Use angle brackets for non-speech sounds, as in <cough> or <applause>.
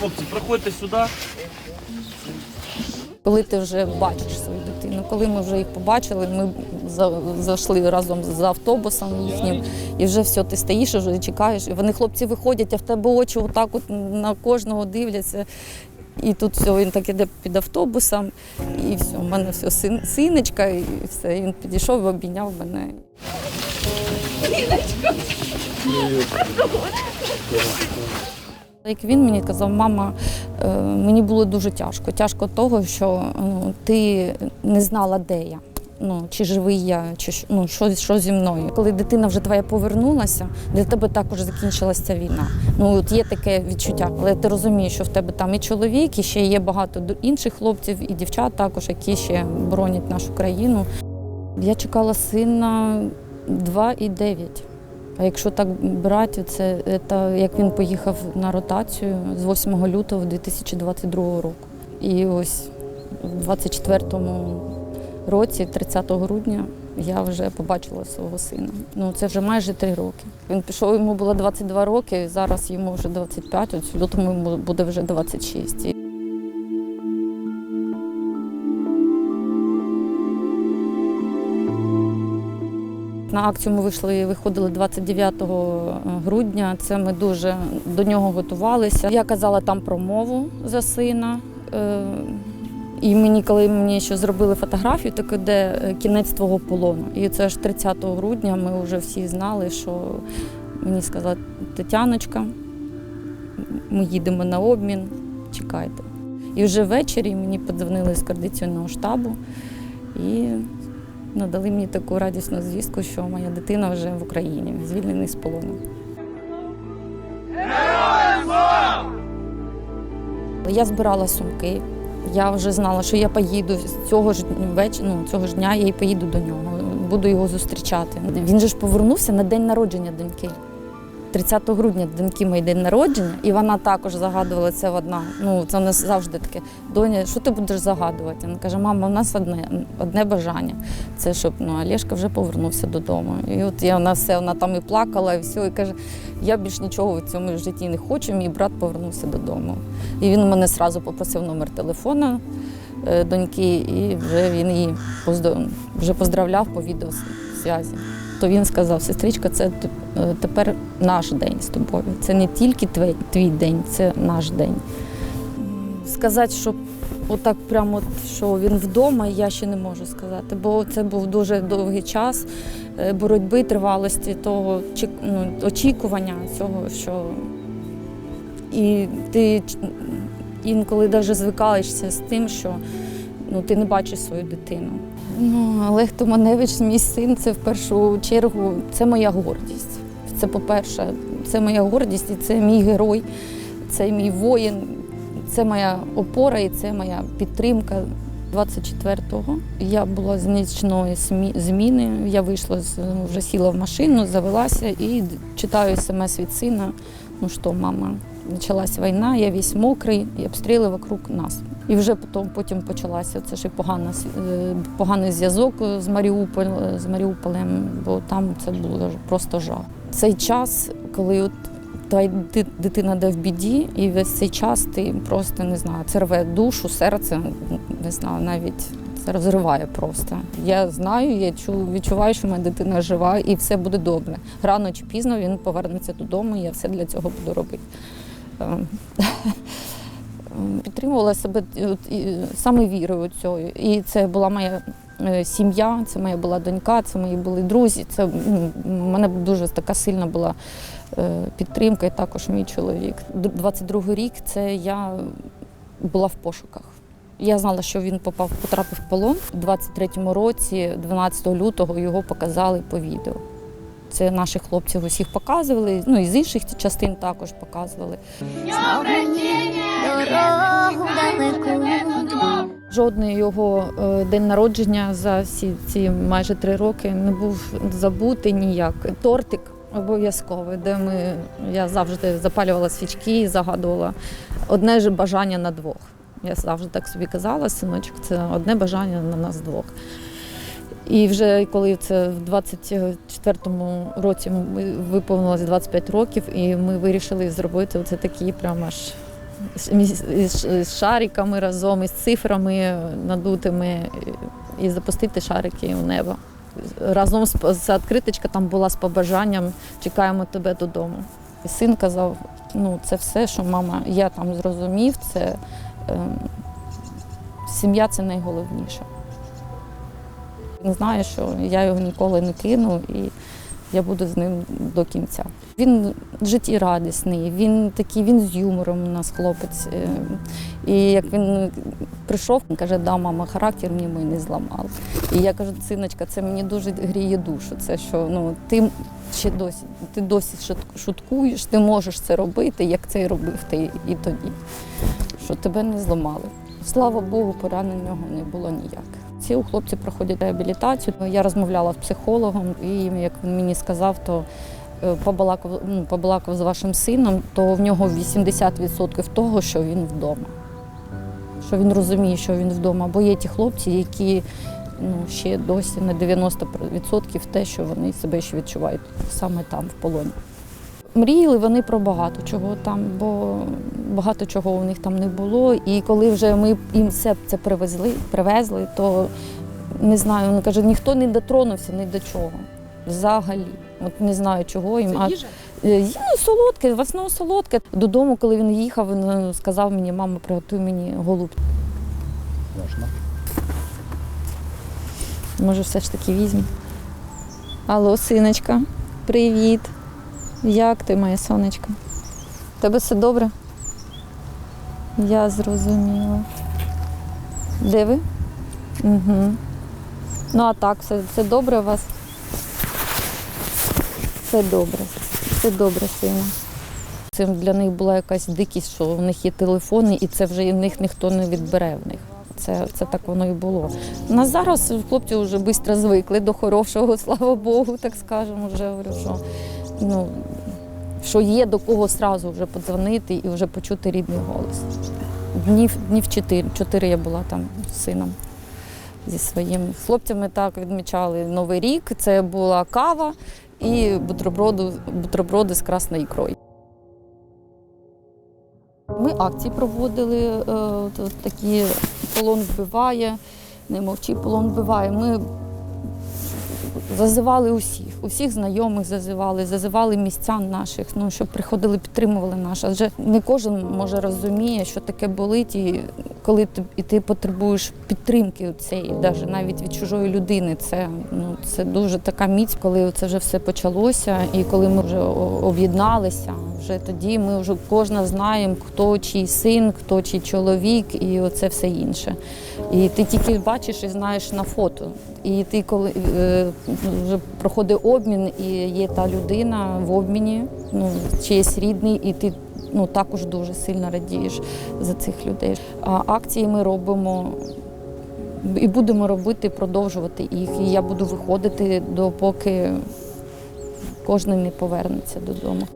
Хлопці, проходьте сюди. Коли ти вже бачиш свою дитину, коли ми вже їх побачили, ми за- зайшли разом з автобусом їхнім, і вже все, ти стоїш, вже чекаєш. І вони хлопці виходять, а в тебе очі отак от на кожного дивляться. І тут все, він так іде під автобусом, і все, у мене все, син, синочка, і все. І він підійшов і обійняв мене. Як він мені казав, мама, е, мені було дуже тяжко. Тяжко того, що ну, ти не знала, де я. Ну, чи живий я, чи ну, що, що зі мною. Коли дитина вже твоя повернулася, для тебе також закінчилася ця війна. Ну от є таке відчуття, але ти розумієш, що в тебе там і чоловік, і ще є багато інших хлопців, і дівчат також, які ще боронять нашу країну. Я чекала сина 2 і 9. А якщо так брати, це, це як він поїхав на ротацію з 8 лютого 2022 року. І ось у 24-му році, 30 грудня, я вже побачила свого сина. Ну це вже майже три роки. Він пішов, йому було 22 роки, зараз йому вже 25, от в лютому йому буде вже 26. На акцію ми вийшли, виходили 29 грудня. Це ми дуже до нього готувалися. Я казала там промову за сина. Е, І мені, коли мені ще зробили фотографію, таке, де е, кінець твого полону. І це ж 30 грудня ми вже всі знали, що мені сказала Тетяночка, ми їдемо на обмін, чекайте. І вже ввечері мені подзвонили з координаційного штабу і надали мені таку радісну звістку, що моя дитина вже в Україні, звільнений з полону. Я збирала сумки. Я вже знала, що я поїду з цього ж веч... ну, цього ж дня я і поїду до нього, буду його зустрічати. Він же ж повернувся на день народження доньки. 30 грудня доньки моє день народження, і вона також загадувала це одна. Ну, це нас завжди таке. Доня, що ти будеш загадувати? Вона каже, мама, у нас одне, одне бажання. Це щоб ну, Олешка вже повернувся додому. І от я вона все, вона там і плакала, і все, і каже, я більш нічого в цьому житті не хочу, мій брат повернувся додому. І він мене одразу попросив номер телефона е, доньки, і вже він її поздравляв по відеосвязі. То він сказав, сестричка, це е, тепер наш день з тобою. Це не тільки твій, твій день, це наш день. Сказати, що отак прямо, що він вдома, я ще не можу сказати, бо це був дуже довгий час е, боротьби, тривалості того ну, очікування цього, що і ти інколи навіть звикаєшся з тим, що ну, ти не бачиш свою дитину. Ну, Олег Томаневич, мій син, це в першу чергу це моя гордість. Це, по-перше, це моя гордість і це мій герой, це мій воїн, це моя опора і це моя підтримка. 24-го я була з нічної зміни. Я вийшла з вже сіла в машину, завелася і читаю смс від сина. Ну що, мама, почалась війна, я весь мокрий, і обстріли вокруг нас. І вже потім, потім почалася це ж погана, е, поганий зв'язок з Маріуполь, з Маріуполем, бо там це було просто жах. Цей час, коли от та дитина де в біді, і весь цей час ти просто не знаю, це рве душу, серце, не знаю, навіть це розриває просто. Я знаю, я чу, відчуваю, що моя дитина жива і все буде добре. Рано чи пізно він повернеться додому, і я все для цього буду робити. <laughs> Підтримувала себе от, і, саме вірою цією. І це була моя е, сім'я, це моя була донька, це мої були друзі. Це мене дуже така сильна була е, підтримка, і також мій чоловік. 22 рік це я була в пошуках. Я знала, що він попав, потрапив в полон. У 23-му році, 12 лютого, його показали по відео. Це наших хлопців усіх показували, ну і з інших частин також показували. Дорогу далеку. Жодний його е, день народження за всі ці майже три роки не був забутий ніяк. Тортик обов'язковий, де ми я завжди запалювала свічки і загадувала одне ж бажання на двох. Я завжди так собі казала, синочок, це одне бажання на нас двох. І вже коли це в 24-му році виповнилось 25 років, і ми вирішили зробити це такі прямо аж з, шариками разом із цифрами надутими і запустити шарики у небо. Разом з відкриточка там була з побажанням чекаємо тебе додому. І син казав: ну це все, що мама, я там зрозумів, це ем, сім'я це найголовніше. Він знає, що я його ніколи не кину і я буду з ним до кінця. Він життєрадісний, він такий, він з юмором у нас хлопець. Е, І як він прийшов, він каже, да, мама, характер мені ми не зламали. І я кажу, синочка, це мені дуже гріє душу. Це що ну ти ще досі, ти досі шут- шуткуєш, ти можеш це робити, як це і робив ти і тоді. Що тебе не зламали. Слава Богу, нього не було ніяк. Ці хлопці проходять реабілітацію. Я розмовляла з психологом, і як він мені сказав, то е, побалакав, ну, побалакав з вашим сином, то в нього 80% того, що він вдома. Що він розуміє, що він вдома. Бо є ті хлопці, які ну, ще досі на 90% те, що вони себе ще відчувають саме там, в полоні. Мріяли вони про багато чого там, бо багато чого у них там не було. І коли вже ми їм все це привезли, привезли, то не знаю, він каже, ніхто не дотронувся ні до чого. Взагалі. От не знаю чого їм. Це їжа? Е, Ну, солодке, в основному солодке. Додому, коли він їхав, він е, сказав мені, мама, приготуй мені голуб. Можна. Може, все ж таки візьму. Алло, синочка, привіт. Як ти, моя сонечка? В Тебе все добре? Я зрозуміла. Де ви? Угу. Ну, а так, все, все добре у вас? Все добре. Все добре, сина. Це для них була якась дикість, що у них є телефони, і це вже в них ніхто не відбере в них. Це, це так воно і було. У нас зараз хлопці вже швидко звикли до хорошого, <laughs> слава Богу, так скажемо. Вже що, ну, що є до кого одразу вже подзвонити і вже почути рідний голос. Днів, днів чотири, чотири я була там з сином зі своїм. Хлопцями так відмічали Новий рік. Це була кава і бутерброди, бутерброди з красною ікрою. Ми акції проводили, е, такі полон вбиває, не мовчи, полон вбиває. Ми зазивали усіх, усіх знайомих зазивали, зазивали містян наших, ну, щоб приходили, підтримували нас. Адже не кожен може розуміє, що таке болить, і коли ти, і ти потребуєш підтримки цієї, навіть від чужої людини. Це, ну, це дуже така міць, коли це вже все почалося, і коли ми вже об'єдналися, вже тоді ми вже кожна знаємо, хто чий син, хто чий чоловік, і оце все інше. І ти тільки бачиш і знаєш на фото. І ти, коли е, вже проходить обмін, і є та людина в обміні, ну чиєсь рідний, і ти ну також дуже сильно радієш за цих людей. А акції ми робимо. І будемо робити, продовжувати їх. І я буду виходити допоки кожен не повернеться додому.